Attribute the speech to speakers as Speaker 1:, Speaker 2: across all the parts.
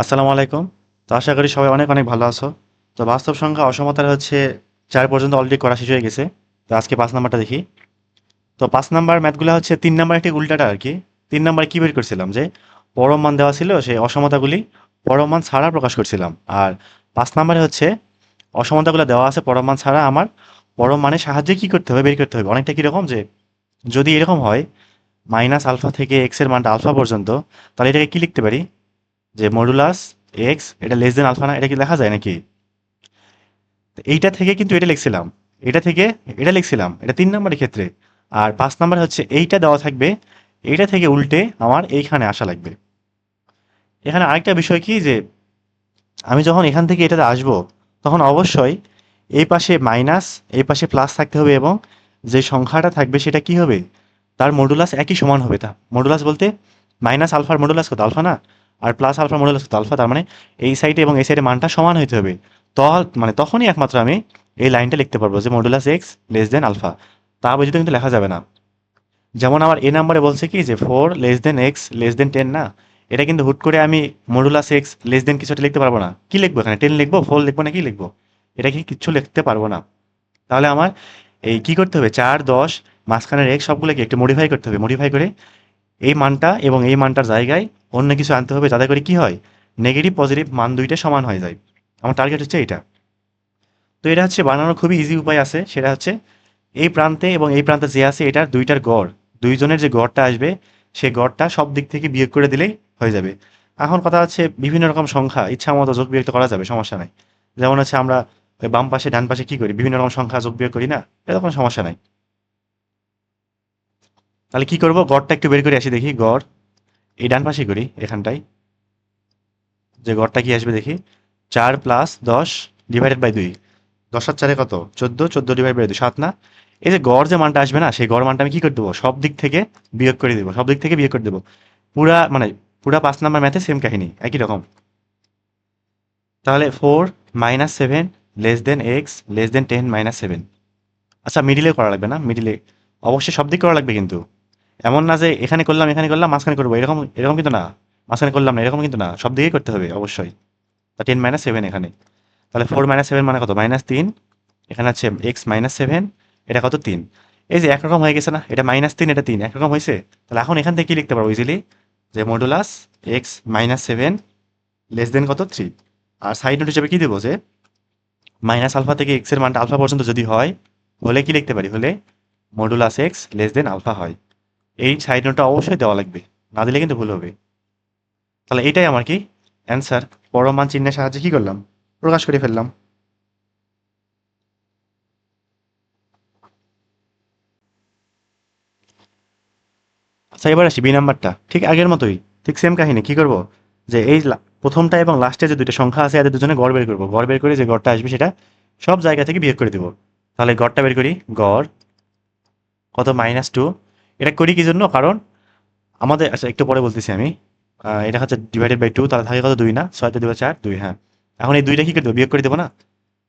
Speaker 1: আসসালামু আলাইকুম। তো আশা করি সবাই অনেক অনেক ভালো আছো। তো বাস্তব সংখ্যা অসমতার হচ্ছে চার পর্যন্ত অলরেডি করা শেষ হয়ে গেছে। তো আজকে পাঁচ নাম্বারটা দেখি। তো পাঁচ নাম্বার ম্যাথগুলো হচ্ছে তিন নাম্বার একটি উল্টাটা আর কি। তিন নাম্বারে কী বের করছিলাম? যে পরম মান দেওয়া ছিল, সেই অসমতাগুলি পরম মান ছাড়া প্রকাশ করছিলাম। আর পাঁচ নাম্বারে হচ্ছে অসমতাগুলো দেওয়া আছে, পরম মান ছাড়া আমার পরম মানের সাহায্যে কী করতে হবে, বের করতে হবে। অনেকটা কীরকম যে যদি এরকম হয়, মাইনাস আলফা থেকে এক্সের মানটা আলফা পর্যন্ত, তাহলে এটাকে কী লিখতে পারি? যে মডুলাস এক্স এটা লেস দেন আলফা না, এটা কি লেখা যায় নাকি? এইটা থেকে কিন্তু এটা লিখছিলাম। এটা থেকে এটা লিখছিলাম। এটা তিন নম্বরের ক্ষেত্রে। আর পাঁচ নম্বর হচ্ছে এইটা দেওয়া থাকবে। এইটা থেকে উল্টে আমার এইখানে আসা লাগবে। এখানে আরেকটা বিষয় কি যে, আমি যখন এখান থেকে এটাতে আসব, তখন অবশ্যই এই পাশে মাইনাস এই পাশে প্লাস থাকতে হবে এবং যে সংখ্যাটা থাকবে সেটা কি হবে? তার মডুলাস একই সমান হবে তা। মডুলাস বলতে মাইনাস আলফার মডুলাস কত? আলফা না? আর প্লাস আলফা মডুলাস কত আলফা তার মানে এই সাইডে এবং এই সাইডে মানটা সমান হইতে হবে। তো মানে তখনই একমাত্র আমি এই লাইনটা লিখতে পারব যে modulus x less than alpha তা ব্যতীত কিন্তু লেখা যাবে না। যেমন আমার এ নাম্বারে বলছে কি যে four less than x less than ten না? এটা কিন্তু হুট করে আমি মডুলাস এক্স লেস দেন কিছু একটা লিখতে পারব না। কি লিখব এখানে? টেন লিখব? ফোর লিখব না কি লিখব? এটা কি কিচ্ছু লিখতে পারব না। তাহলে আমার এই কি করতে হবে? চার, দশ, মাঝখানের এক্স সবগুলোকে একটু মডিফাই করতে হবে। মডিফাই করে এই মানটা এবং এই মানটার জায়গায় অন্য কিছু আনতে হবে, যাতে করে কি হয়? নেগেটিভ পজিটিভ মান দুইটা সমান হয়ে যায়। আমার টার্গেট হচ্ছে এটা। তো এটা হচ্ছে বানানোর খুবই ইজি উপায় আছে। সেটা হচ্ছে এই প্রান্তে এবং এই প্রান্তে যে আছে, এটার দুইটার গড়, দুইজনের যে গড়টা আসবে, সে গড়টা সব দিক থেকে বিয়োগ করে দিলেই হয়ে যাবে। এখন কথা হচ্ছে বিভিন্ন রকম সংখ্যা ইচ্ছা মতো যোগ বিয়োগ করা যাবে, সমস্যা নাই। যেমন হচ্ছে আমরা ওই বাম পাশে, ডান পাশে কি করি? বিভিন্ন রকম সংখ্যা যোগ বিয়োগ করি না? এটা কোনো সমস্যা নাই। তাহলে কি করব? গড়টা একটু বের করে আসি দেখি, গড় এই ডান পাশে করি, এখানটায়। যে গড়টা কি আসবে দেখি। চার প্লাস দশ ডিভাইডেড বাই দুই। দশ আর চারে কত? চোদ্দ চোদ্দ ডিভাইড বাই দুই, সাত না? এই যে গড় যে মানটা আসবে না, সেই গড় মানটা আমি কি করে দেবো? সব দিক থেকে বিয়োগ করে দেবো, সব দিক থেকে বিয়োগ করে দেবো। পুরা মানে পুরা পাঁচ নাম্বার ম্যাথে সেম কাহিনী, একই রকম। তাহলে four minus seven less than x less than ten minus seven আচ্ছা মিডিলে করা লাগবে না মিডিলে অবশ্যই সব দিক করা লাগবে কিন্তু। এমন না যে এখানে করলাম এখানে করলাম, মাঝখানে করব। এরকম এরকম কিন্তু না। মাঝখানে করলাম না, এরকম কিন্তু না। সব দিকেই করতে হবে, অবশ্যই। তা টেন মাইনাস সেভেন এখানে। তাহলে ফোর মাইনাস সেভেন মানে কত? মাইনাস তিন। এখানে আছে এক্স মাইনাস সেভেন এটা কত? তিন। এই যে একরকম হয়ে গেছে না? এটা মাইনাস তিন, এটা তিন। একরকম হয়েছে? তাহলে এখন এখান থেকে কি লিখতে পারব ইজিলি যে modulus x minus seven less than কত? থ্রি আর সাইড নোট হিসেবে কী দেবো যে মাইনাস আলফা থেকে এক্সের মানটা আলফা পর্যন্ত যদি হয়, হলে কি লিখতে পারি? হলে modulus x less than alpha হয়। এই সাইড নোটটা অবশ্যই দেওয়া লাগবে। না দিলে কিন্তু ভুল হবে। তাহলে এটাই আমার কি অ্যান্সার পরমান চিহ্নের সাহায্যে কি করলাম? প্রকাশ করে ফেললাম। আচ্ছা এবার আসি বি নাম্বারটা ঠিক আগের মতোই, ঠিক সেম কাহিনী। কি করব? যে এই প্রথমটা এবং লাস্টে যে দুটো সংখ্যা আছে, এদের দুজনে গড় বের করব। গড় বের করে যে গড়টা আসবে সেটা সব জায়গা থেকে বিয়োগ করে দেবো। তাহলে গড়টা বের করি গড়, কত? মাইনাস টু এটা করি কি জন্য? কারণ আমাদের আচ্ছা একটু পরে বলতেছি আমি। এটা হচ্ছে ডিভাইডেড বাই টু তাহলে থাকে কত? দুই না? ছয়তে দুই চার দুই হ্যাঁ। এখন এই দুইটা কি করে দেবো? বিয়োগ করে দেবো না?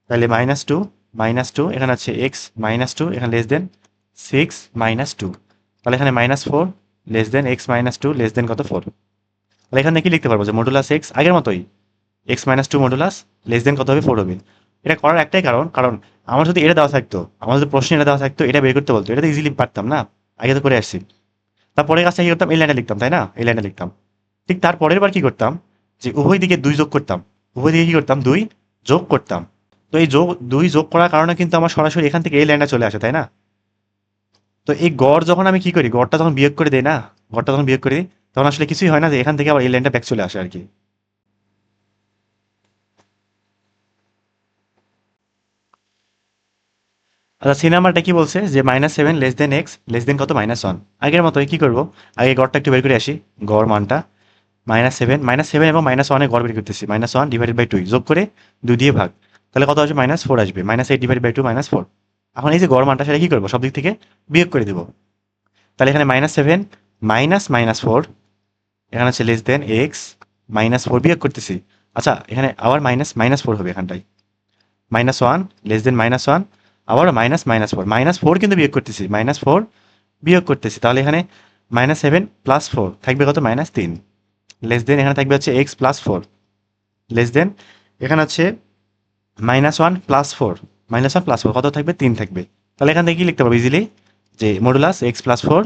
Speaker 1: তাহলে মাইনাস টু মাইনাস টু এখানে আছে এক্স মাইনাস টু এখানে less than six minus two তাহলে এখানে minus four less than x minus two less than কত? ফোর তাহলে এখানে কি লিখতে পারব? যে মডুলাস এক্স আগের মতোই। X minus two modulus less than কত হবে? ফোর হবে। এটা করার একটাই কারণ কারণ আমার যদি এটা দেওয়া থাকতো আমার যদি প্রশ্ন এটা দেওয়া থাকতো এটা বের করতে বলতো। এটা তো ইজিলি পারতাম না। আগে তো করে আসছি। তারপরে কাজটা কি করতাম? এই লাইনে লিখতাম, তাই না? এই লাইনে লিখতাম। ঠিক তারপরের বার কি করতাম? যে উভয় দিকে দুই যোগ করতাম। উভয় দিকে কি করতাম? দুই যোগ করতাম। তো এই যোগ, দুই যোগ করার কারণে কিন্তু আমার সরাসরি এখান থেকে এই লাইনটা চলে আসে, তাই না? তো এই গড় যখন আমি কি করি? গড়টা যখন বিয়োগ করে দেই না, গড়টা যখন বিয়োগ করে দিই, তখন আসলে কিছুই হয় না যে এখান থেকে আবার এই লাইনটা ব্যাক চলে আসে আর কি। আচ্ছা সি নাম্বারটা কি বলছে? যে minus seven less than x less than কত? মাইনাস ওয়ান আগের মতোই কি করব? আগে গড়টা একটু বের করে আসি। গড় মানটা। মাইনাস সেভেন মাইনাস সেভেন এবং মাইনাস ওয়ানে গড় বের করতেছি। Minus one divided by two যোগ করে দুই দিয়ে ভাগ। তাহলে কত আসবে? মাইনাস ফোর আসবে। Minus eight divide by two minus four এখন এই যে গড় মানটা, সেটা কি করব? সব দিক থেকে বিয়োগ করে দেবো। তাহলে এখানে minus seven minus minus four এখানে হচ্ছে less than x minus four বিয়োগ করতেছি। আচ্ছা এখানে আবার মাইনাস মাইনাস ফোর হবে এখানটায়। Minus one less than minus one আবার minus minus four minus four কিন্তু বিয়োগ করতেছি। মাইনাস ফোর বিয়োগ করতেছি। তাহলে এখানে মাইনাস সেভেন প্লাস ফোর থাকবে কত? মাইনাস তিন। লেস দেন এখানে থাকবে হচ্ছে x plus four less than এখানে হচ্ছে minus one plus four minus one plus four কত থাকবে? তিন থাকবে। তাহলে এখান থেকে কি লিখতে পারব ইজিলি যে modulus x plus four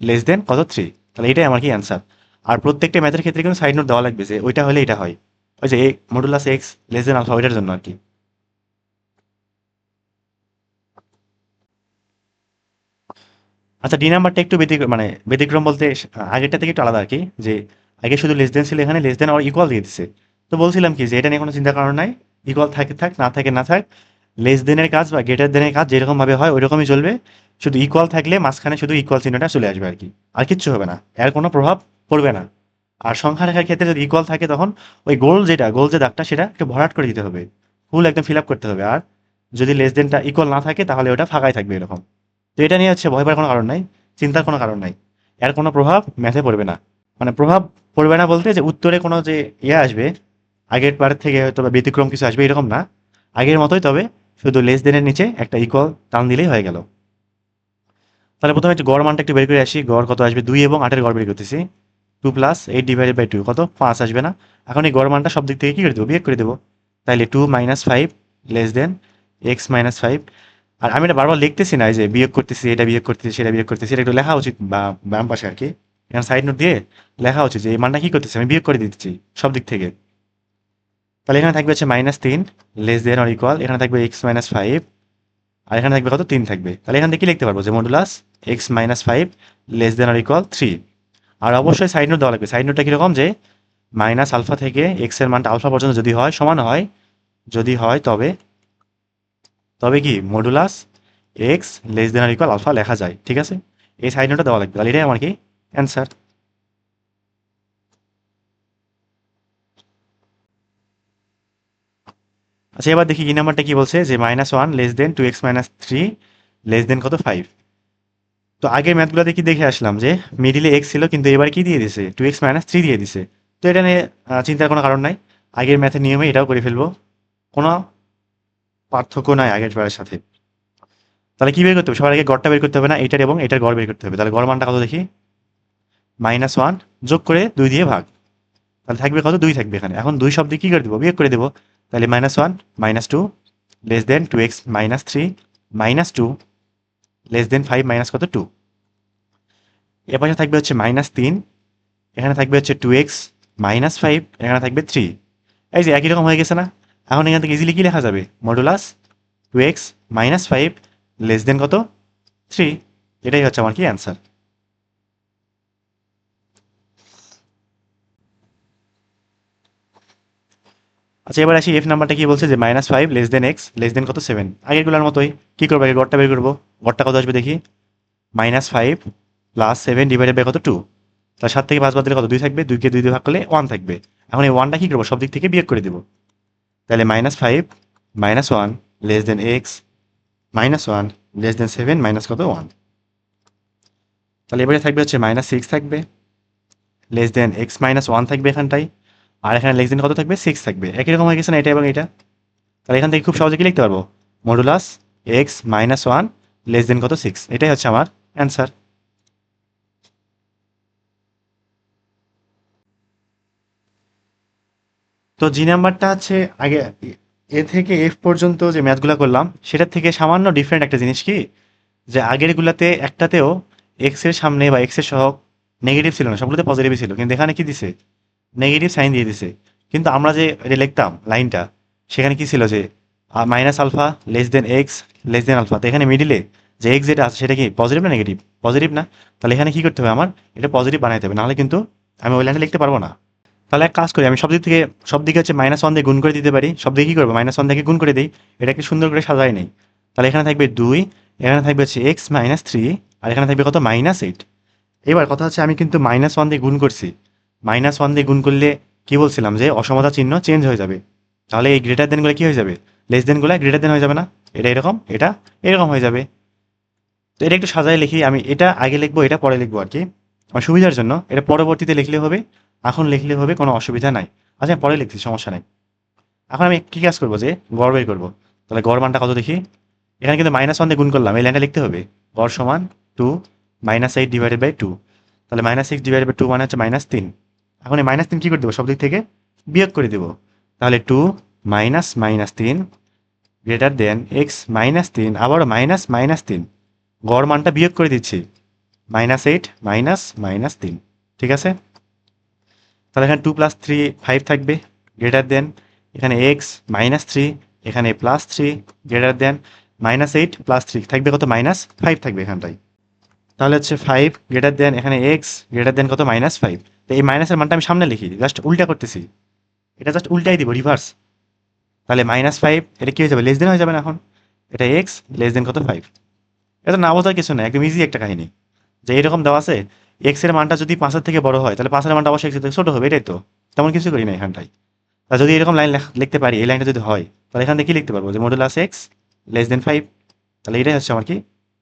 Speaker 1: less than কত? থ্রি তাহলে এটাই আমার কি অ্যান্সার আর প্রত্যেকটা ম্যাথের ক্ষেত্রে কিন্তু সাইড নোট দেওয়া লাগবে যে ওইটা হলে এটা হয়। ওই যে modulus x less than alpha ওইটার জন্য আর কি। আচ্ছা ডি নাম্বারটা একটু ব্যতিক্রম মানে ব্যতিক্রম বলতে আগেরটা থেকে একটু আলাদা আর কি, যে আগে শুধু লেস দেন ছিল এখানে লেস দেন আর ইকুয়াল দিয়ে দিচ্ছে তো বলছিলাম কি, যে এটা নিয়ে কোনো চিন্তা কারণ নাই ইকুয়াল থাকে, থাক, না থাকে, না থাক লেস দেনের কাজ বা গ্রেটার দেনের কাজ যেরকমভাবে হয় ওইরকমই চলবে, শুধু ইকুয়াল থাকলে মাঝখানে শুধু ইকুয়াল চিহ্নটা চলে আসবে আর কি, আর কিচ্ছু হবে না, এর কোনো প্রভাব পড়বে না। আর সংখ্যা রেখার ক্ষেত্রে যদি ইকুয়াল থাকে তখন ওই গোল যেটা গোল যে দাগটা সেটা একটু ভরাট করে দিতে হবে ফুল একদম ফিল আপ করতে হবে, আর যদি লেস দেনটা ইকুয়াল না থাকে তাহলে ওটা ফাঁকাই থাকবে এরকম। তো এটা নিয়ে হচ্ছে ভয় পাওয়ার কোনো কারণ নাই, চিন্তার কোনো কারণ নাই। এর কোনো প্রভাব ম্যাথে পড়বে না। মানে প্রভাব পড়বে না বলতে যে উত্তরে কোনো যে ইয়ে আসবে, আগের পারের থেকে হয়তো বা ব্যতিক্রম কিছু আসবে এরকম না। আগের মতোই তবে শুধু লেস দেনের নিচে একটা ইকুয়াল টান দিলেই হয়ে গেল। তাহলে প্রথমে একটু গড় মানটা একটু বের করে আসি। গড় কত আসবে? দুই এবং আটের গড় বের করতেছি। Two plus eight divided by two কত? পাঁচ আসবে না। এখন এই গড় মানটা সব দিক থেকে কী করে দেবো? বিয়োগ করে দেবো। তাইলে two minus five less than x minus five আর আমি এটা বারবার লিখতেছি না যে বিয়োগ করতেছি, এটা বিয়োগ করতেছি, সেটা বিয়োগ করতেছি, এটা একটু লেখা উচিত বা ব্যায়াম পাশে আর কি। এখানে সাইড নোট দিয়ে লেখা উচিত যে এই মানটা কি করতেছি? আমি বিয়োগ করে দিচ্ছি সব দিক থেকে। তাহলে এখানে থাকবে হচ্ছে মাইনাস তিন লেস দেন অর ইকুয়াল এখানে থাকবে এক্স মাইনাস ফাইভ আর এখানে থাকবে কত? তিন থাকবে। তাহলে এখান থেকে কি লিখতে পারব? যে modulus x minus five less than or equal three আর অবশ্যই সাইড নোট দেওয়া লাগবে। সাইড নোটটা কীরকম যে মাইনাস আলফা থেকে এক্সের মানটা আলফা পর্যন্ত যদি হয়, সমান হয়, যদি হয় তবে তবে কি modulus x less than or equal alpha লেখা যায়, ঠিক আছে? এই সাইড নোটটা দেওয়া লাগবে। তাহলে এটাই আমার কি অ্যান্সার আচ্ছা এবার দেখি এই নাম্বারটা কি বলছে, যে minus one less than two x minus three less than কত? ফাইভ তো আগের ম্যাথগুলোতে কি দেখে আসলাম যে মিডিলে এক্স ছিল, কিন্তু এবার কি দিয়ে দিছে? টু এক্স মাইনাস থ্রি দিয়ে দিছে। তো এটা নিয়ে চিন্তার কোনো কারণ নাই। আগের ম্যাথের নিয়মে এটাও করে ফেলব। কোনো পার্থক্য নাই আগের বারের সাথে। তাহলে কি বের করতে হবে? সবার আগে গড়টা বের করতে হবে না? এটার এবং এটার গড় বের করতে হবে। তাহলে গড় মানটা কত দেখি? মাইনাস ওয়ান যোগ করে দুই দিয়ে ভাগ। তাহলে থাকবে কত? দুই থাকবে এখানে। এখন দুই শব্দে কি করে দেবো? বিয়োগ করে দেবো। তাহলে minus one, minus two, less than two x, minus three, minus two, less than five, minus কত? টু। এ পাশে থাকবে হচ্ছে মাইনাস তিন। এখানে থাকবে হচ্ছে টু এক্স, মাইনাস ফাইভ, এখানে থাকবে থ্রি। এই যে একই রকম হয়ে গেছে না? এখন এখান থেকে ইজিলি কি লেখা যাবে? Modulus two x minus five less than কত? থ্রি এটাই হচ্ছে আমার কি অ্যান্সার আচ্ছা এবার আসি এফ নাম্বারটা কি বলছে যে minus five less than x less than কত? সেভেন আগেরগুলোর মতোই। কি করব আগে? গড়টা বের করব। গড়টা কত আসবে দেখি? Minus five plus seven divided by কত? টু তার সাত থেকে পাঁচ বাদ দিলে কত? দুই থাকবে। দুইকে দুই দিয়ে ভাগ করলে ওয়ান থাকবে। এখন এই ওয়ানটা কি করব? সব দিক থেকে বিয়োগ করে দেবো। তাহলে minus five minus one less than x minus one less than seven minus কত? ওয়ান তাহলে এবারে থাকবে হচ্ছে মাইনাস সিক্স থাকবে less than x minus one থাকবে এখানটায়, আর এখানে লেস দেন কত থাকবে? সিক্স থাকবে। একই রকম হয়ে গেছে না এটা এবং এটা? তাহলে এখান থেকে খুব সহজে কি লিখতে পারব? Modulus x minus one less than কত? সিক্স এটাই হচ্ছে আমার অ্যান্সার তো জি নাম্বারটা হচ্ছে আগে এ থেকে এফ পর্যন্ত যে ম্যাথগুলো করলাম সেটার থেকে সামান্য ডিফারেন্ট একটা জিনিস কি? যে আগেরগুলোতে একটাতেও এক্সের সামনে বা এক্সের সহ নেগেটিভ ছিল না, সবগুলোতে পজিটিভই ছিল। কিন্তু এখানে কি দিছে? নেগেটিভ সাইন দিয়ে দিছে। কিন্তু আমরা যে এটা লিখতাম, লাইনটা, সেখানে কি ছিল যে minus alpha less than x less than alpha তো এখানে মিডিলে যে এক্স যেটা আছে, সেটা কি পজিটিভ না নেগেটিভ পজিটিভ না? তাহলে এখানে কি করতে হবে আমার? এটা পজিটিভ বানাইতে হবে। নাহলে কিন্তু আমি ওই লাইনটা লিখতে পারব না। তাহলে এক কাজ করি, আমি সব দিক থেকে সব দিকে হচ্ছে মাইনাস ওয়ান দিয়ে গুণ করে দিতে পারি। সব দিকে কি করব? মাইনাস ওয়ান থেকে গুণ করে দিই। এটাকে সুন্দর করে সাজাই নেই। তাহলে এখানে থাকবে দুই, এখানে থাকবে হচ্ছে এক্স মাইনাস থ্রি আর এখানে থাকবে কত? মাইনাস এইট এবার কথা হচ্ছে, আমি কিন্তু মাইনাস ওয়ান দিয়ে গুণ করছি। মাইনাস ওয়ান দিয়ে গুণ করলে কি বলছিলাম যে, অসমতা চিহ্ন চেঞ্জ হয়ে যাবে। তাহলে এই গ্রেটার দেনগুলো কি হয়ে যাবে? লেস দেনগুলো গ্রেটার দেন হয়ে যাবে না? এটা এরকম এটা এরকম হয়ে যাবে। তো এটা একটু সাজায় লিখি, আমি এটা আগে লিখব, এটা পরে লিখব আর কি। আমার সুবিধার জন্য, এটা পরবর্তীতে লিখলে হবে। এখন লিখলে হবে কোনো অসুবিধা নাই। আচ্ছা পরে লিখছি, সমস্যা নাই। এখন আমি কি কাজ করব যে, গড় বের করব। তাহলে গড় মানটা কত দেখি? এখানে কিন্তু মাইনাস ওয়ান দিয়ে গুণ করলাম, এই লাইনটা লিখতে হবে। গড় সমান two minus eight divided by two তাহলে minus six divided by two মানে হচ্ছে মাইনাস তিন। এখন এই মাইনাস তিন কী করে দেবো? সব দিক থেকে বিয়োগ করে দেবো। তাহলে টু মাইনাস মাইনাস তিন গ্রেটার দেন এক্স মাইনাস তিন, আবারও মাইনাস মাইনাস তিন। গড় মানটা বিয়োগ করে দিচ্ছি। মাইনাস এইট মাইনাস মাইনাস তিন। ঠিক আছে? তাহলে এখানে টু প্লাস থ্রি ফাইভ থাকবে গ্রেটার দেন এখানে এক্স মাইনাস থ্রি এখানে plus three greater than minus eight plus three থাকবে কত? মাইনাস ফাইভ থাকবে এখানটায়। তাহলে হচ্ছে ফাইভ গ্রেটার দেন এখানে এক্স গ্রেটার দেন কত? মাইনাস ফাইভ তো এই মাইনাসের মানটা আমি সামনে লিখি জাস্ট উল্টা করতেছি। এটা জাস্ট উল্টাই দিব রিভার্স তাহলে মাইনাস ফাইভ এটা কি হয়ে যাবে? লেস দেন হয়ে যাবে না এখন। এটা এক্স লেস দেন কত? ফাইভ এটা না বোঝার কিছু না একদম ইজি একটা কাহিনী। যে এরকম দেওয়া আছে এক্সের মানটা যদি পাঁচের থেকে বড় হয়, তাহলে পাঁচের মানটা অবশ্যই এক্স থেকে ছোট হবে, এটাই তো। তেমন কিছু করি না এখানটায়। তা যদি এরকম লাইন লিখতে পারি, এই লাইনটা যদি হয়, তাহলে এখান থেকে কি লিখতে পারব? যে modulus x less than five তাহলে এটাই হচ্ছে আমার কি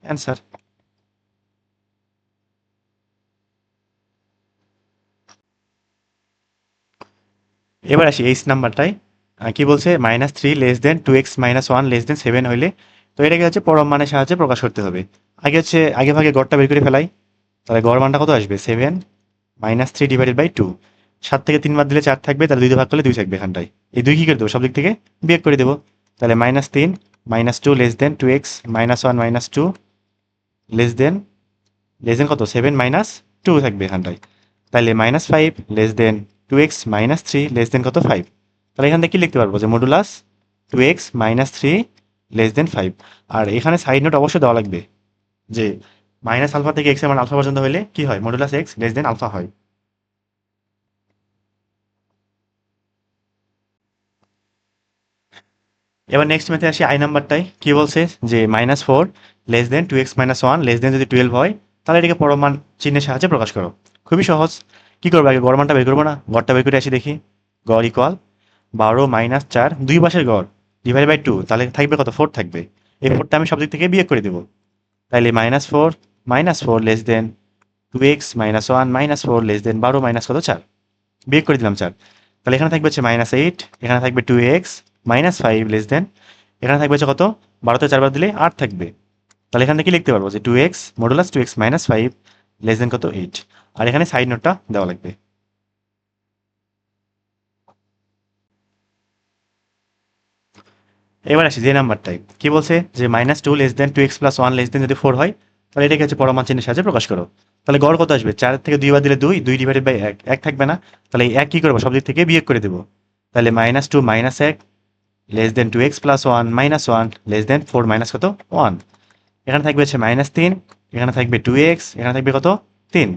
Speaker 1: অ্যান্সার এবার আসি এইচ নাম্বারটায় কি বলছে? Minus three less than two x minus one less than seven হইলে, তো এটাকে হচ্ছে পরম মানের সাহায্যে প্রকাশ করতে হবে। আগে হচ্ছে, আগে ভাগে গড়টা বের করে ফেলাই। তাহলে গড় মানটা কত আসবে? Seven minus three divided by two সাত থেকে তিন বাদ দিলে চার থাকবে, তাহলে দুই ভাগ করলে দুই থাকবে এখানটায়। এই দুই কি করে দেবো? সব দিক থেকে বিয়োগ করে দেবো। তাহলে মাইনাস তিন minus two less than two x minus one minus two less than less than কত? সেভেন মাইনাস টু থাকবে এখানটায়। তাহলে minus five less than two x minus three less than কত? ফাইভ তাহলে এখান থেকে কি লিখতে পারব? যে modulus two x minus three less than five আর এখানে সাইড নোট অবশ্যই দেওয়া লাগবে। যে মাইনাস আলফা থেকে এক্সের মান আলফা পর্যন্ত হলে কি হয়? Modulus x less than alpha হয়। এবার নেক্সট ম্যাথে আসি আই নাম্বারটাই কি বলছে? যে minus four less than two x minus one less than যদি টুয়েলভ হয়, তাহলে এটাকে পরমান চিহ্নের সাহায্যে প্রকাশ করো। খুবই সহজ। কি করব আগে? গড় মানটা বের করব না? গড়টা বের করে আসি দেখি। গড় ইকুয়াল বারো মাইনাস চার, দুই পাশের গড় ডিভাইড বাই টু তাহলে থাকবে কত? ফোর থাকবে। এই ফোরটা আমি সব দিক থেকে বিয়োগ করে দেবো। তাহলে minus four minus four less than two x minus one minus four less than বারো মাইনাস কত? চার। বিয়োগ করে দিলাম চার। তাহলে এখানে থাকবে হচ্ছে মাইনাস এইট, এখানে থাকবে two x minus five less than, এখানে থাকবে হচ্ছে কত? বারোতে চারবার দিলে আট থাকবে। তাহলে এখান থেকে লিখতে পারব যে two x modulus two x minus five less than কত? এইট। আর এখানে সাইড নোটটা দেওয়া লাগবে। এবার আসি যে নাম্বারটাই কি বলছে? যে minus two less than two x plus one less than যদি ফোর হয় তাহলে এটাকে হচ্ছে পরমান চিহ্নের সাহায্যে প্রকাশ করো। তাহলে গড় কত আসবে? চার থেকে দুই বার দিলে দুই দুই ডিভাইডেড বাই এক এক থাকবে না। তাহলে এক কি করব? সব দিক থেকে বিয়োগ করে দেবো। তাহলে মাইনাস টু মাইনাস এক less than two x plus one minus one less than four minus কত? ওয়ান এখানে থাকবে হচ্ছে মাইনাস তিন, এখানে থাকবে টু এক্স এখানে থাকবে কত? তিন।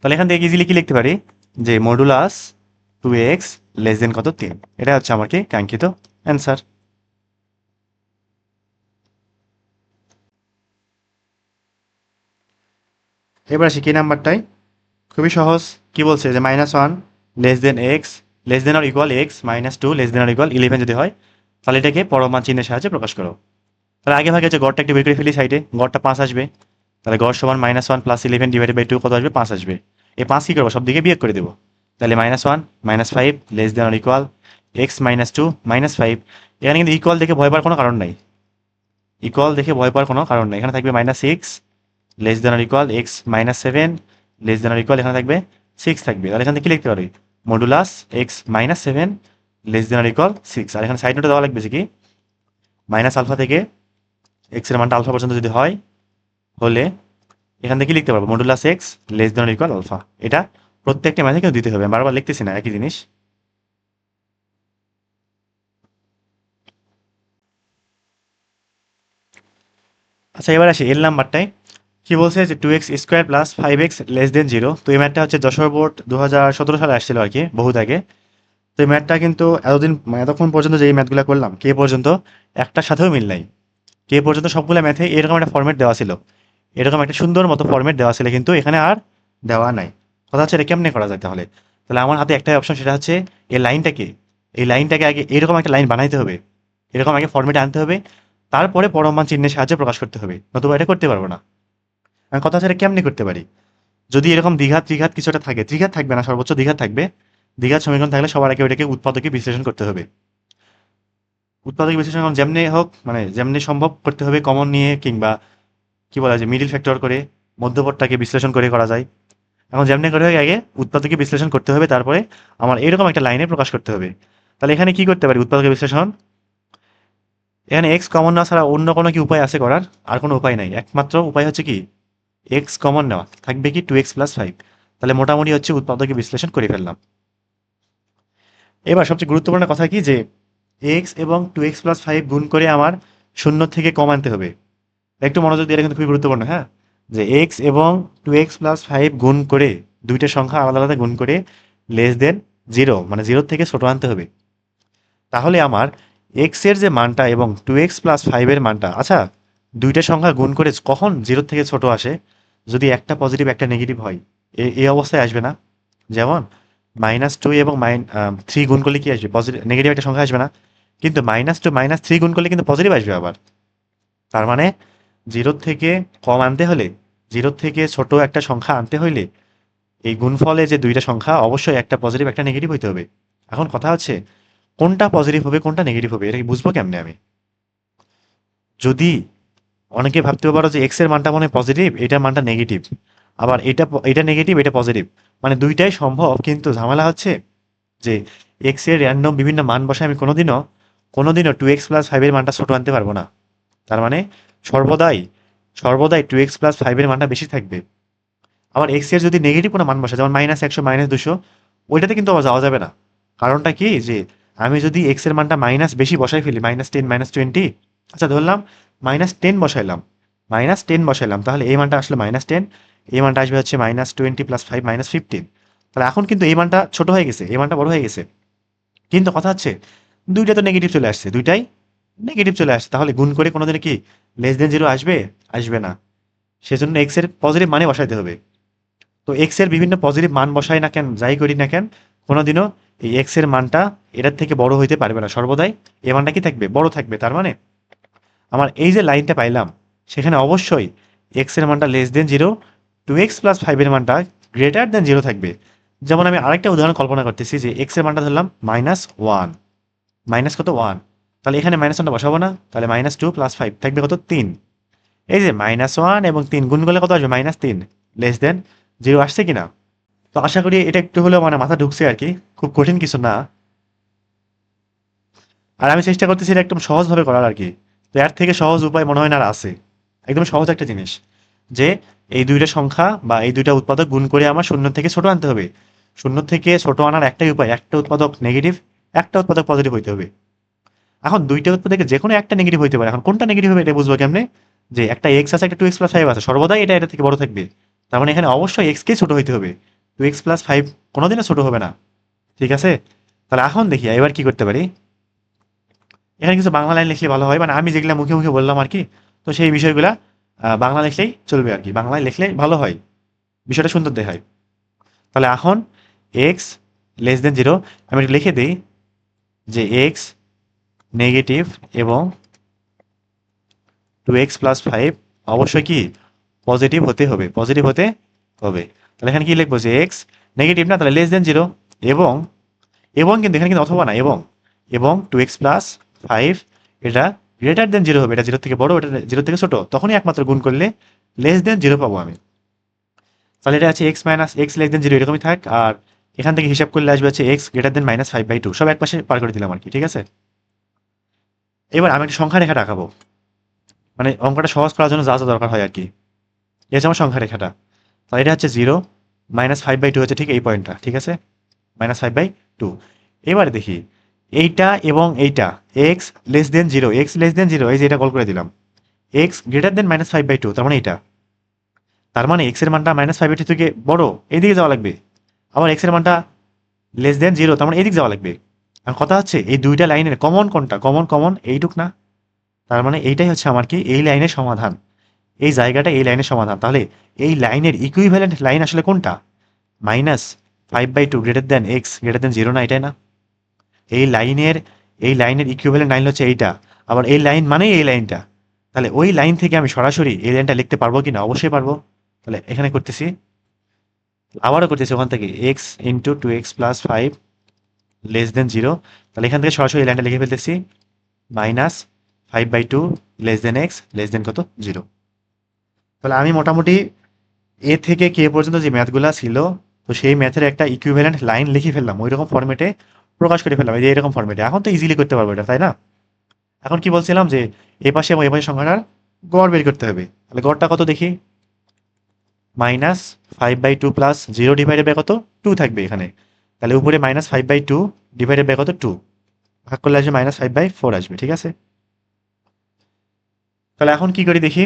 Speaker 1: তাহলে এখান থেকে ইজিলি কি লিখতে পারি? যে modulus two x less than কত? তিন। এটা হচ্ছে আমার কি কাঙ্ক্ষিত অ্যান্সার এবার আসি কি নাম্বারটাই খুবই সহজ। কি বলছে? যে minus one less than x less than or equal x minus two less than or equal eleven যদি হয়, তাহলে এটাকে পরমান চিহ্নের সাহায্যে প্রকাশ করো। তাহলে আগে ভাগে হচ্ছে গড়টা একটু বের করে ফেলি সাইডে গড়টা পাঁচ আসবে। তাহলে গড় সমান minus one plus eleven divided by two কত আসবে? পাঁচ আসবে। এই পাঁচ কী করব সব দিকে বিয়োগ করে দেবো। তাহলে minus one minus five less than or equal x minus two minus five এখানে কিন্তু ইকুয়াল দেখে ভয় পাওয়ার কোনো কারণ নাই। ইকুয়াল দেখে ভয় পাওয়ার কোনো কারণ নেই। এখানে থাকবে minus six less than or equal x minus seven less than or equal এখানে থাকবে সিক্স থাকবে। তাহলে এখান থেকে কি লিখতে পারি modulus x minus seven less than or equal six আর এখানে সাইড নোটে দেওয়া লাগবে কি? মাইনাস আলফা থেকে এক্সের মানটা আলফা পর্যন্ত যদি হয়, হলে এখান থেকে লিখতে পারব? Modulus x less than equal alpha এটা প্রত্যেকটা ম্যাথে কিন্তু দিতে হবে। বারবার লিখতেছি না, একই জিনিস। আচ্ছা এবার আসি এল নাম্বারটাই কি বলছে যে two x square plus five x less than zero তো এই ম্যাথটা হচ্ছে যশোর বোর্ড দু হাজার সতেরো সালে আসছিল আর কি, বহুত আগে। তো এই ম্যাথটা কিন্তু এতদিন মানে এতক্ষণ পর্যন্ত যে এই ম্যাথগুলো করলাম, কে পর্যন্ত? একটার সাথেও মিল নাই। কে পর্যন্ত সবগুলো ম্যাথে এরকম একটা ফর্মেট দেওয়া ছিল। এরকম একটা সুন্দর মতো ফর্মেট দেওয়া ছিল, কিন্তু এখানে আর দেওয়া নাই। কথা হচ্ছে এটা কেমনে করা যায় তাহলে? তাহলে আমার হাতে একটাই অপশন সেটা হচ্ছে এই লাইনটাকে। এই লাইনটাকে আগে এরকম একটা লাইন বানাইতে হবে। এরকম আগে ফর্মেটে আনতে হবে। তারপরে পরমান চিহ্নের সাহায্যে প্রকাশ করতে হবে। নতুবা এটা করতে পারব না। কথা এটা কেমনি করতে পারি? যদি এরকম দ্বিঘাত ত্রিঘাত কিছু একটা থাকে, ত্রিঘাত থাকবে না, সর্বোচ্চ দ্বিঘাত থাকবে। দ্বিঘাত সমীকরণ থাকলে সবার আগে ওইটাকে উৎপাদকে বিশ্লেষণ করতে হবে। উৎপাদক বিশ্লেষণ যেমনি হোক মানে যেমনি সম্ভব করতে হবে কমন নিয়ে, কিংবা কি বলা যায় মিডিল ফ্যাক্টর করে মধ্যপটটাকে বিশ্লেষণ করে করা যায়। এখন যেমনি করে হোক, আগে উৎপাদকে বিশ্লেষণ করতে হবে, তারপরে আমার এরকম একটা লাইনে প্রকাশ করতে হবে। তাহলে এখানে কি করতে পারি উৎপাদকের বিশ্লেষণ? এখানে এক্স কমন না ছাড়া অন্য কোনো কি উপায় আছে করার? আর কোনো উপায় নাই। একমাত্র উপায় হচ্ছে কি? এক্স কমন নেওয়া। থাকবে কি টু এক্স প্লাস ফাইভ তাহলে মোটামুটি হচ্ছে উৎপাদকের বিশ্লেষণ করে ফেললাম। এবার সবচেয়ে গুরুত্বপূর্ণ কথা কি যে এক্স এবং টু এক্স প্লাস ফাইভ গুণ করে আমার শূন্য থেকে কম আনতে হবে। একটু মনোযোগ দিয়ে কিন্তু খুবই গুরুত্বপূর্ণ হ্যাঁ? যে এক্স এবং টু এক্স প্লাস ফাইভ গুণ করে, দুইটা সংখ্যা আলাদা আলাদা গুণ করে লেস দেন জিরো মানে জিরো থেকে ছোট আনতে হবে। তাহলে আমার এক্সের যে মানটা এবং টু এক্স প্লাস ফাইভের মানটা আচ্ছা দুইটা সংখ্যা গুণ করে কখন জিরো থেকে ছোট আসে? যদি একটা পজিটিভ একটা নেগেটিভ হয় এই অবস্থায় আসবে না। যেমন মাইনাস টু এবং মাইন থ্রি গুণ করলে কি আসবে? পজিটিভ নেগেটিভ একটা সংখ্যা আসবে না। কিন্তু মাইনাস টু মাইনাস থ্রি গুণ করলে কিন্তু পজিটিভ আসবে আবার। তার মানে জিরোর থেকে কম আনতে হলে জিরোর থেকে ছোট একটা সংখ্যা আনতে হইলে, এই গুণফলে যে দুইটা সংখ্যা, অবশ্যই একটা পজিটিভ একটা নেগেটিভ হইতে হবে। এখন কথা হচ্ছে, কোনটা পজিটিভ হবে, কোনটা নেগেটিভ হবে, এটা কি বুঝব কেমনে আমি? যদি অনেকে ভাবতে পারো যে এক্সের মানটা মনে পজিটিভ এটার মানটা নেগেটিভ আবার এটা এটা নেগেটিভ এটা পজিটিভ মানে দুইটাই সম্ভব, কিন্তু ঝামেলা হচ্ছে যে এক্সের র্যান্ডম বিভিন্ন মান বসে আমি কোনোদিনও কোনোদিনও টু এক্স প্লাস ফাইভের মানটা ছোটো আনতে পারব না। তার মানে সর্বদাই সর্বদাই টু এক্স প্লাস ফাইভের মানটা বেশি থাকবে। আবার এক্সের যদি নেগেটিভ কোনো মান বসে যেমন মাইনাস একশো মাইনাস দুশো, ওইটাতে কিন্তু আবার যাওয়া যাবে না। কারণটা কি? যে আমি যদি এক্সের মানটা মাইনাস বেশি বসাই ফেলি মাইনাস টেন মাইনাস টোয়েন্টি আচ্ছা ধরলাম মাইনাস টেন বসাইলাম। মাইনাস টেন বসাইলাম, তাহলে এই মানটা আসলে মাইনাস টেন, এই মানটা আসবে হচ্ছে minus twenty plus five, minus fifteen. তাহলে এখন কিন্তু এই মানটা ছোট হয়ে গেছে, এই মানটা বড় হয়ে গেছে। কিন্তু কথা হচ্ছে, দুইটা তো নেগেটিভ চলে আসছে, দুইটাই নেগেটিভ চলে আসছে। তাহলে গুণ করে কোনোদিন কি লেস দেন জিরো আসবে? আসবে না। সেজন্য এক্সের পজিটিভ মানে বসাইতে হবে। তো এক্সের বিভিন্ন পজিটিভ মান বসাই না কেন, যাই করি না কেন, কোনোদিনও এই এক্সের মানটা এটার থেকে বড় হইতে পারবে না সর্বদাই। এ মানটা কি থাকবে? বড় থাকবে, তার মানে আমার এই যে লাইনটা পাইলাম, সেখানে অবশ্যই এক্সের মানটা less than zero two x plus ফাইভের মানটা গ্রেটার দেন জিরো থাকবে। যেমন আমি আরেকটা উদাহরণ কল্পনা করতেছি যে এক্সের মানটা ধরলাম মাইনাস ওয়ান মাইনাস কত? ওয়ান তাহলে এখানে মাইনাস ওয়ানটা বসাবো না, তাহলে মাইনাস টু প্লাস ফাইভ থাকবে কত? তিন। এই যে মাইনাস ওয়ান এবং তিন গুণ করলে কত আসবে? মাইনাস তিন। লেস দেন জিরো আসছে কিনা? তো আশা করি এটা একটু হলেও মানে মাথা ঢুকছে আর কি, খুব কঠিন কিছু না। আর আমি চেষ্টা করতেছি এটা একদম সহজভাবে করার আর কি। তো এর থেকে সহজ উপায় মনে হয় না আর আছে। একদম সহজ একটা জিনিস, যে এই দুইটা সংখ্যা বা এই দুইটা উৎপাদক গুণ করে আমার শূন্য থেকে ছোট আনতে হবে। শূন্য থেকে ছোট আনার একটাই উপায়, একটা উৎপাদক নেগেটিভ একটা উৎপাদক পজিটিভ হইতে হবে। এখন দুইটা উৎপাদকে যে কোনো একটা নেগেটিভ হইতে পারে। এখন কোনটা নেগেটিভ হবে এটা বুঝব কেমনে? যে একটা এক্স আছে, একটা টু এক্স প্লাস ফাইভ আছে, সর্বদাই এটা এটা থেকে বড় থাকবে। তার মানে এখানে অবশ্যই এক্স কেই ছোট হইতে হবে। টু এক্স প্লাস ফাইভ কোনোদিনও ছোট হবে না। ঠিক আছে? তাহলে এখন দেখি, এবার কি করতে পারি? এখানে কিছু বাংলা লাইন লিখলে ভালো হয় মানে আমি যেগুলো মুখে মুখে বললাম আর কি, তো সেই বিষয়গুলা বাংলা লিখলেই চলবে আর কি, বাংলায় লিখলে ভালো হয়, বিষয়টা সুন্দর দেখায়। তাহলে এখন এক্স লেস দেন জিরো আমি একটু লিখে দিই যে এক্স নেগেটিভ এবং টু এক্স প্লাস ফাইভ অবশ্যই কি? পজিটিভ হতে হবে পজিটিভ হতে হবে। তাহলে এখানে কি লিখব যে এক্স নেগেটিভ না, তাহলে লেস দেন জিরো এবং এবং কিন্তু এখানে কিন্তু অথবা না, এবং এবং টু এক্স প্লাস ফাইভ এটা গ্রেটার দেন জিরো হবে, এটা জিরো থেকে বড়, এটা জিরো থেকে ছোট, তখনই একমাত্র গুণ করলে লেস দেন জিরো পাবো আমি। তাহলে এটা আছে x minus x less than zero এরকমই থাক, আর এখান থেকে হিসাব করলে আসবে হচ্ছে x greater than minus five by two সব এক পাশে পার করে দিলাম আর কি, ঠিক আছে? এবার আমি একটা সংখ্যা রেখা রাখাবো মানে অঙ্কটা সহজ করার জন্য যা যা দরকার হয় আর কি। এই হচ্ছে আমার সংখ্যা রেখাটা। তাহলে এটা হচ্ছে zero minus five by two হচ্ছে ঠিক এই পয়েন্টটা ঠিক আছে? মাইনাস ফাইভ বাই টু এবারে দেখি এইটা এবং এইটা x less than zero x less than zero এই যে এটা কল করে দিলাম। X greater than minus five by two তার মানে এটা তার মানে এক্সের মানটা মাইনাস ফাইভ বাই টু থেকে বড়, এইদিকে যাওয়া লাগবে। আবার এক্সের মানটা লেস দেন জিরো তার মানে এদিকে যাওয়া লাগবে। আর কথা হচ্ছে, এই দুইটা লাইনের কমন কোনটা? কমন কমন এইটুক না? তার মানে এইটাই হচ্ছে আমার কি? এই লাইনের সমাধান। এই জায়গাটা এই লাইনের সমাধান। তাহলে এই লাইনের ইকুইভ্যালেন্ট লাইন আসলে কোনটা? Minus five by two greater than x greater than zero না, এটাই না? এই লাইনের এই লাইনের ইকুইভ্যালেন্ট লাইন হচ্ছে এইটা। আবার এই লাইন মানেই এই লাইনটা তাহলে ওই লাইন থেকে আমি সরাসরি এই লাইনটা লিখতে পারব কি না অবশ্যই পারব। তাহলে এখানে করতেছি। আবারও করতেছি ওখান থেকে x into two x plus five less than zero তাহলে এখান থেকে সরাসরি এই লাইনটা লিখে ফেলতেছি। Minus five by two less than x less than কত? জিরো তাহলে আমি মোটামুটি এ থেকে কে পর্যন্ত যে ম্যাথগুলো ছিল, তো সেই ম্যাথের একটা ইকুইভ্যালেন্ট লাইন লিখে ফেললাম। ওই রকম ফর্মেটে প্রকাশ করে ফেললাম, এই যে এরকম ফর্মেটে এখন তো ইজিলি করতে পারব এটা, তাই না? এখন কি বলছিলাম যে, এ পাশে এবং এ পাশে সংখ্যাটার গড় বের করতে হবে। তাহলে গড়টা কত দেখি? Minus five by two plus zero divided by কত? টু থাকবে এখানে। তাহলে উপরে minus five by two divided by কত? টু ভাগ করলে আসবে মাইনাস ফাইভ বাই ফোর আসবে, ঠিক আছে? তাহলে এখন কি করি দেখি?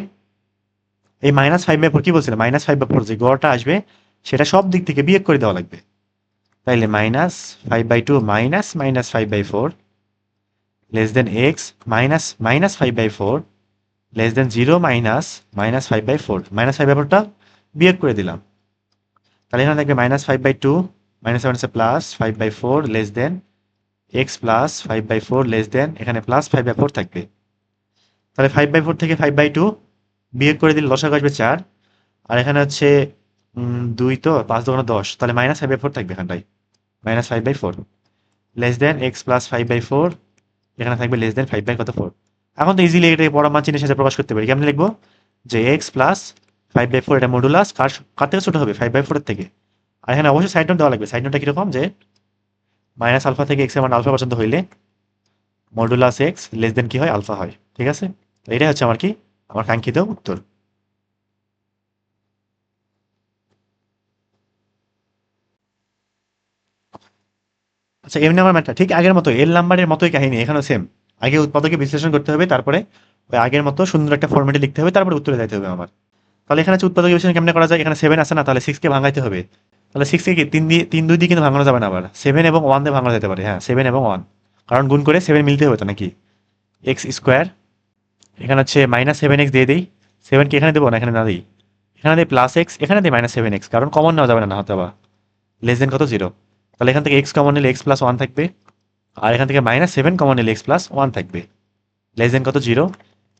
Speaker 1: এই মাইনাস ফাইভ বাই ফোর কি বলছিলাম? মাইনাস ফাইভ বাই ফোর যে গড়টা আসবে, সেটা সব দিক থেকে বিয়োগ করে দেওয়া লাগবে। তাইলে minus five by two minus minus five by four less than x minus minus five by four less than zero minus minus five by four minus five by ফোরটা বিয়োগ করে দিলাম তাহলে এখানে থাকবে minus five by two minus minus plus five by four less than x plus five by four less than এখানে plus five by four থাকবে তাহলে ফাইভ বাই ফোর থেকে ফাইভ বাই টু বিয়োগ করে দিলে লসাগু আসবে চার আর এখানে হচ্ছে দুই তো পাঁচ দোকানে দশ তাহলে মাইনাস ফাইভ বাই ফোর থাকবে এখানটায় minus five by four less than x plus five by four এখানে থাকবে লেস দেন ফাইভ বাই কত ফোর এখন তো ইজিলি এটা বড় মান চিহ্নের সাথে প্রকাশ করতে পারি। কেমন লিখব? যে x plus five by four এটা মডুলাস কার কার থেকে ছোটো হবে? ফাইভ বাই ফোরের থেকে। আর এখানে অবশ্যই সাইড নোট দেওয়া লাগবে। সাইড নোটটা কীরকম? যে মাইনাস আলফা থেকে এক্সের মান আলফা পর্যন্ত হইলে মডুলাস এক্স লেস দেন কি হয়? আলফা হয়। ঠিক আছে? এটাই হচ্ছে আমার কি? আমার কাঙ্ক্ষিত উত্তর। আচ্ছা এম নাম্বার ঠিক আগের মতো এল নাম্বারের মতোই কাহিনী, এখানেও সেম আগে উৎপাদকে বিশ্লেষণ করতে হবে, তারপরে ওই আগের মতো সুন্দর একটা ফর্মেটে লিখতে হবে, তারপরে উত্তরে যাইতে হবে আমার। তাহলে এখানে হচ্ছে উৎপাদক বিশ্লেষণ কেমন করা যায়? এখানে সেভেন আছে না, তাহলে সিক্সকে ভাঙাইতে হবে। তাহলে সিক্সকে কি তিন দিয়ে, তিন দুই দিয়ে কিন্তু ভাঙানো যাবে না আবার। সেভেন এবং ওয়ান দিয়ে ভাঙানো যেতে পারে হ্যাঁ সেভেন এবং ওয়ান কারণ গুণ করে সেভেন মিলতে হবে তো নাকি? এক্স স্কোয়ার এখানে হচ্ছে মাইনাস সেভেন এক্স দিয়ে দিই। সেভেনকে এখানে দেবো না, এখানে না দিই। এখানে দিই প্লাস এক্স এখানে দিই মাইনাস সেভেন এক্স কারণ কমন নেওয়া যাবে না হতে আবার লেস দেন কত? জিরো তাহলে এখান থেকে এক্স কমন নিলে এক্স প্লাস ওয়ান থাকবে। আর এখান থেকে মাইনাস সেভেন কমন নিলে এক্স প্লাস ওয়ান থাকবে। লেস দেন কত? জিরো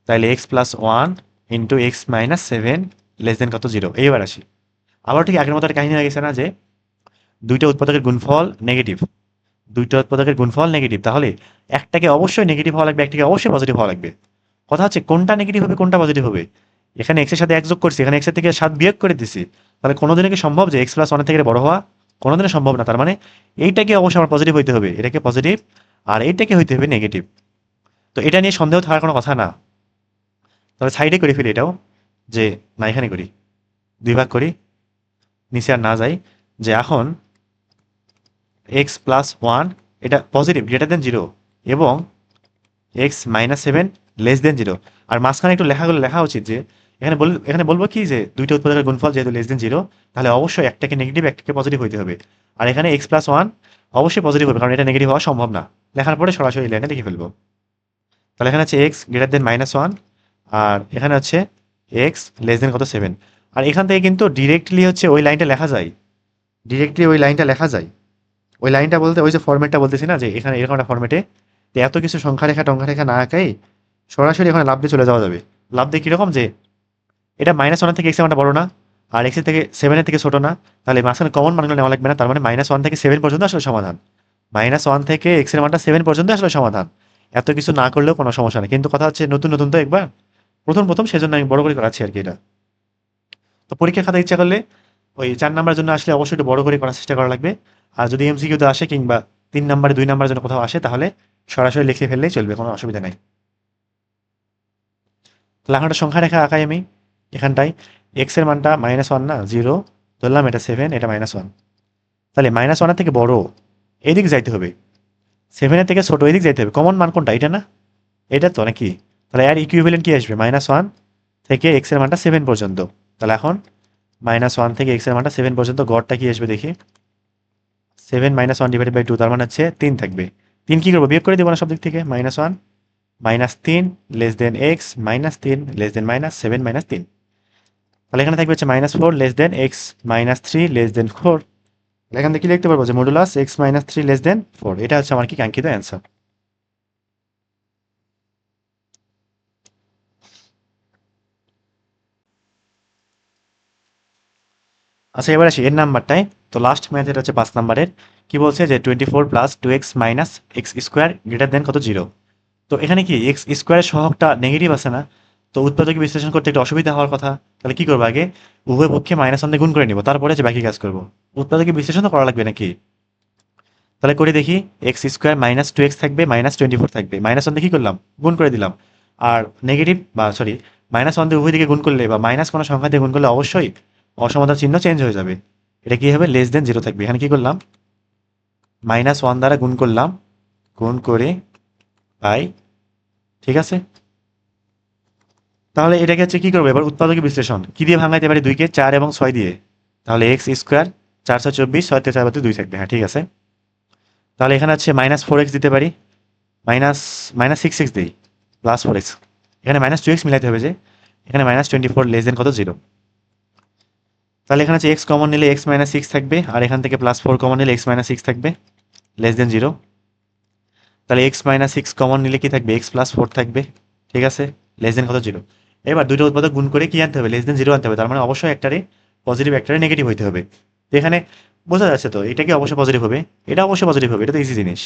Speaker 1: তাহলে x plus one into x minus seven less than কত? জিরো এইবার আসি। আবার ঠিক আগের মতো একটা কাহিনী গেছে না যে, দুইটা উৎপাদকের গুণফল নেগেটিভ দুইটা উৎপাদকের গুণফল নেগেটিভ তাহলে একটাকে অবশ্যই নেগেটিভ হওয়া লাগবে, একটাকে অবশ্যই পজিটিভ হওয়া লাগবে। কথা হচ্ছে কোনটা নেগেটিভ হবে, কোনটা পজিটিভ হবে? এখানে এক্সের সাথে এক যোগ করছি, এখানে এক্সের থেকে সাত বিয়োগ করে দিছি। তাহলে কোনোদিনও কি সম্ভব যে এক্স প্লাস ওয়ানের থেকে বড় হওয়া? কোনোদিনও সম্ভব না। তার মানে এইটাকে অবশ্যই আমার পজিটিভ হইতে হবে। এটাকে পজিটিভ আর এইটাকে হইতে হবে নেগেটিভ তো এটা নিয়ে সন্দেহ থাকার কোনো কথা না। তাহলে সাইডে করে ফেলি এটাও, যে না, এখানে করি। দুই ভাগ করি। নিচে আর না যাই। যে এখন এক্স প্লাস ওয়ান এটা পজিটিভ গ্রেটার দেন জিরো এবং x minus seven less than zero আর মাঝখানে একটু লেখাগুলো লেখা উচিত যে এখানে বল, এখানে বলব কি যে দুইটা উৎপাদকের গুণফল যেহেতু লেস দেন জিরো তাহলে অবশ্যই একটাকে নেগেটিভ একটাকে পজিটিভ হইতে হবে। আর এখানে এক্স প্লাস ওয়ান অবশ্যই পজিটিভ হবে, কারণ এটা নেগেটিভ হওয়া সম্ভব না। লেখার পরে সরাসরি লাইনে লিখে ফেলব। তাহলে এখানে হচ্ছে x greater than minus one আর এখানে হচ্ছে এক্স লেস দেন কত? সেভেন আর এখান থেকে কিন্তু ডিরেক্টলি হচ্ছে ওই লাইনটা লেখা যায়। ডিরেক্টলি ওই লাইনটা লেখা যায়। ওই লাইনটা বলতে, ওই যে ফর্মেটটা বলতেছি না, যে এখানে এরকম একটা ফর্মেটে এত কিছু সংখ্যা রেখা টংখ্যা রেখা না আঁকাই সরাসরি এখানে লাভ দিয়ে চলে যাওয়া যাবে। লাভ দিয়ে কীরকম যে এটা মাইনাস ওয়ান থেকে এক্স মানটা বড় না, আর এক্সের থেকে সেভেনের থেকে ছোট না, তাহলে মাঝখানে কমন মানগুলো নেওয়া লাগবে না, তার মানে মাইনাস ওয়ান থেকে সেভেন পর্যন্ত আসলে সমাধান। মাইনাস ওয়ান থেকে এক্সের মানটা সেভেন পর্যন্ত আসলে সমাধান। এত কিছু না করলেও কোনো সমস্যা নেই। কিন্তু কথা হচ্ছে নতুন নতুন তো একবার। প্রথম প্রথম সেজন্য আমি বড় করে করাচ্ছি আর কি এটা। তো পরীক্ষা খাতা ইচ্ছা করলে ওই চার নাম্বার জন্য আসলে অবশ্যই একটু বড় করে করার চেষ্টা করা লাগবে। আর যদি এমসিকিউতে আসে কিংবা তিন নাম্বারে, দুই নাম্বারের জন্য কোথাও আসে, তাহলে সরাসরি লিখে ফেললেই চলবে, কোনো অসুবিধা নেই। একটা সংখ্যা রেখা আঁকাই আমি। এখানটায় এক্সের মানটা মাইনাস ওয়ান না জিরো ধরলাম এটা সেভেন এটা মাইনাস ওয়ান তাহলে মাইনাস ওয়ানের থেকে বড় এদিক যাইতে হবে। সেভেনের থেকে ছোটো এদিক যাইতে হবে। কমন মান কোনটা? এটা না? এটা তো নাকি? তাহলে এর ইকুইভ্যালেন্ট কি আসবে? মাইনাস ওয়ান থেকে এক্সের মানটা সেভেন পর্যন্ত। তাহলে এখন মাইনাস ওয়ান থেকে এক্সের মানটা সেভেন পর্যন্ত গড়টা কি আসবে দেখি? Seven minus one divided by two তার মানে হচ্ছে তিন থাকবে। তিন কি করব? বিয়োগ করে দেবো না সব দিক থেকে? মাইনাস ওয়ান মাইনাস তিন লেস দেন এক্স মাইনাস তিন less than minus seven minus তিন। তাহলে এখানে থাকবে হচ্ছে minus four less than x minus three less than four এখান থেকে কি লিখতে পারব? যে modulus x minus three less than four এটা হচ্ছে আমার কি কাঙ্ক্ষিত অ্যান্সার আচ্ছা এবার আসি এর নাম্বারটাই তো লাস্ট ম্যাথ এটা হচ্ছে পাঁচ নাম্বারের। কি বলছে? যে twenty four plus two x minus x square greater than কত? জিরো তো এখানে কি এক্স স্কোয়ারের সহগটা নেগেটিভ আছে না? তো উৎপাদকে বিশ্লেষণ করতে একটু অসুবিধা হওয়ার কথা, তাহলে কি করব আগে? উভয় পক্ষে মাইনাস ওয়ান দিয়ে গুণ করে নিব, তারপরে যে বাকি কাজ করব। উৎপাদকে বিশ্লেষণ তো করা লাগবে নাকি? তাহলে করে দেখি x square minus two x থাকবে মাইনাস টোয়েন্টি ফোর থাকবে। মাইনাস ওয়ান দিয়ে কী করলাম? গুণ করে দিলাম। আর নেগেটিভ বা সরি মাইনাস ওয়ান দিয়ে উভয় দিকে গুণ করলে বা মাইনাস কোনো সংখ্যা দিয়ে গুণ করলে অবশ্যই অসমতার চিহ্ন চেঞ্জ হয়ে যাবে। এটা কী হবে? লেস দেন জিরো থাকবে। এখানে কী করলাম? মাইনাস ওয়ান দ্বারা গুণ করলাম। গুণ করে পাই। ঠিক আছে? তাহলে এটাকে হচ্ছে কী করব? এবার উৎপাদকের বিশ্লেষণ। কী দিয়ে ভাঙাইতে পারি? দুইকে চার এবং ছয় দিয়ে। তাহলে এক্স স্কোয়ার চারশো চব্বিশ, ছয় তে চার বাতে দুই থাকবে। হ্যাঁ ঠিক আছে। তাহলে এখানে হচ্ছে মাইনাস ফোর এক্স দিতে পারি। মাইনাস মাইনাস সিক্স এক্স দিই। প্লাস ফোর এক্স এখানে মাইনাস টু এক্স মিলাইতে হবে যে। এখানে minus twenty four less than কত? জিরো তাহলে এখানে হচ্ছে এক্স কমন নিলে এক্স মাইনাস সিক্স থাকবে। আর এখান থেকে প্লাস ফোর কমন নিলে এক্স মাইনাস সিক্স থাকবে। লেস দেন জিরো তাহলে এক্স মাইনাস সিক্স কমন নিলে কি থাকবে? এক্স প্লাস ফোর থাকবে। ঠিক আছে? লেস দেন কত? জিরো এবার দুটো উৎপাদক গুণ করে কি আনতে হবে? লেস দেন জিরো আনতে হবে। তার মানে অবশ্যই একটারে পজিটিভ একটারে নেগেটিভ হইতে হবে। এখানে বোঝা যাচ্ছে তো, এটা কি অবশ্যই পজিটিভ হবে? এটা অবশ্যই পজিটিভ হবে, এটা তো ইজি জিনিস।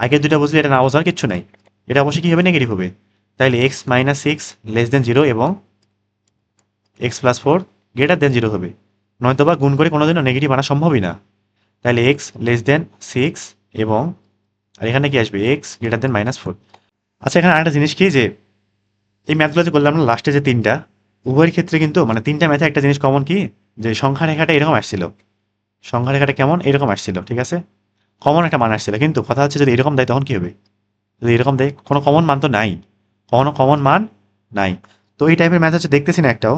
Speaker 1: আগের দুটো বুঝলে এটা না বোঝার কিচ্ছু নাই। এটা অবশ্যই কি হবে? নেগেটিভ হবে। তাইলে x minus six less than zero এবং x plus four greater than zero হবে। নয়তো বা গুণ করে কোনোদিনও নেগেটিভ আনা সম্ভবই না। তাহলে এক্স লেস দেন সিক্স এবং, আর এখানে কি আসবে? X greater than minus four আচ্ছা এখানে আরেকটা জিনিস কি যে এই ম্যাথগুলো যে করলাম না লাস্টে যে তিনটা, উভয়ের ক্ষেত্রে কিন্তু মানে তিনটা ম্যাথে একটা জিনিস কমন কি? যে সংখ্যা রেখাটা এরকম আসছিল। সংখ্যা রেখাটা কেমন? এরকম আসছিল, ঠিক আছে? কমন একটা মান আসছিল। কিন্তু কথা হচ্ছে যদি এরকম দেয় তখন কি হবে? যদি এরকম দেয়, কোনো কমন মান তো নাই। কোনো কমন মান নাই। তো এই টাইপের ম্যাথ হচ্ছে, দেখতেছি না একটাও।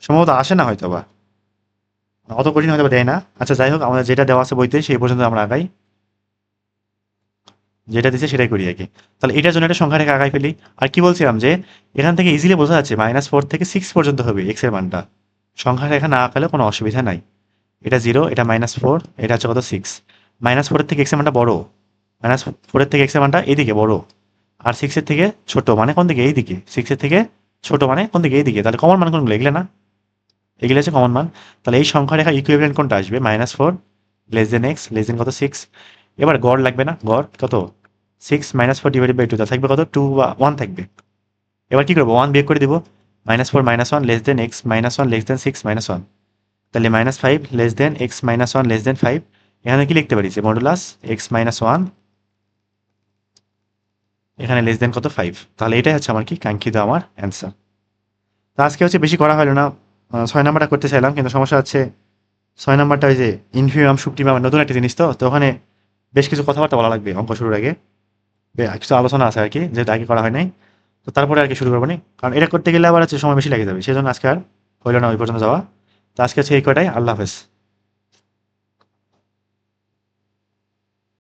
Speaker 1: সম্ভবত আসে না হয়তো বা অত কঠিন হয়তো দেয় না। আচ্ছা যাই হোক, আমাদের যেটা দেওয়া আছে বইতে, সেই পর্যন্ত আমরা আগাই। যেটা দিচ্ছে সেটাই করি কি। তাহলে এটার জন্য একটা সংখ্যা রেখা আগাই ফেলি। আর কি বলছিলাম যে, এখান থেকে ইজিলি বোঝা যাচ্ছে মাইনাস ফোর থেকে সিক্স পর্যন্ত হবে এক্সের মানটা। সংখ্যা রেখা না আঁকালে কোনো অসুবিধা নাই। এটা জিরো এটা মাইনাস ফোর এটা হচ্ছে কত? সিক্স মাইনাস ফোরের থেকে এক্সের মানটা বড়। মাইনাস ফোরের থেকে এক্সের মানটা এইদিকে বড়। আর সিক্সের থেকে ছোট মানে কোন দিকে? এইদিকে। সিক্সের থেকে ছোট মানে কোন দিকে? এইদিকে। তাহলে কমন মান কোনগুলো? এগুলো না? এগুলো হচ্ছে কমন মান। তাহলে এই সংখ্যা রেখা ইকুইভ্যালেন্ট কোনটা আসবে? Minus four less than x less than কত? সিক্স এবার গড় লাগবে না? গড় কত? Six minus four divided by two তা থাকবে কত? টু বা ওয়ান থাকবে। এবার কি করব? ওয়ান বিয়োগ করে দিব। Minus four minus one less than x minus one less than six minus one তাহলে minus five less than x minus one less than five এখানে কি লিখতে পারি যে মডুলাস এক্স মাইনাস ওয়ান এখানে লেস দেন কত? ফাইভ তাহলে এটাই হচ্ছে আমার কি? কাঙ্ক্ষিত আমার অ্যান্সার তো আজকে হচ্ছে বেশি করা হলো না। ছয় নাম্বারটা করতে চাইলাম, কিন্তু সমস্যা হচ্ছে ছয় নাম্বারটা ওই যে ইনফিউরাম সুপ্রিমাম নতুন একটা জিনিস তো। তো ওখানে বেশ কিছু কথাবার্তা বলা লাগবে অঙ্ক শুরুর আগে। কিছু আলোচনা আছে আর কি যেটা আগে করা হয় নাই। তো তারপরে আর কি শুরু করব নি। কারণ এটা করতে গেলে আবার হচ্ছে সময় বেশি লেগে যাবে সেই জন্য আজকে আর হইল না ওই পর্যন্ত যাওয়া। তো আজকে হচ্ছে এই কটাই আল্লাহ হাফেজ।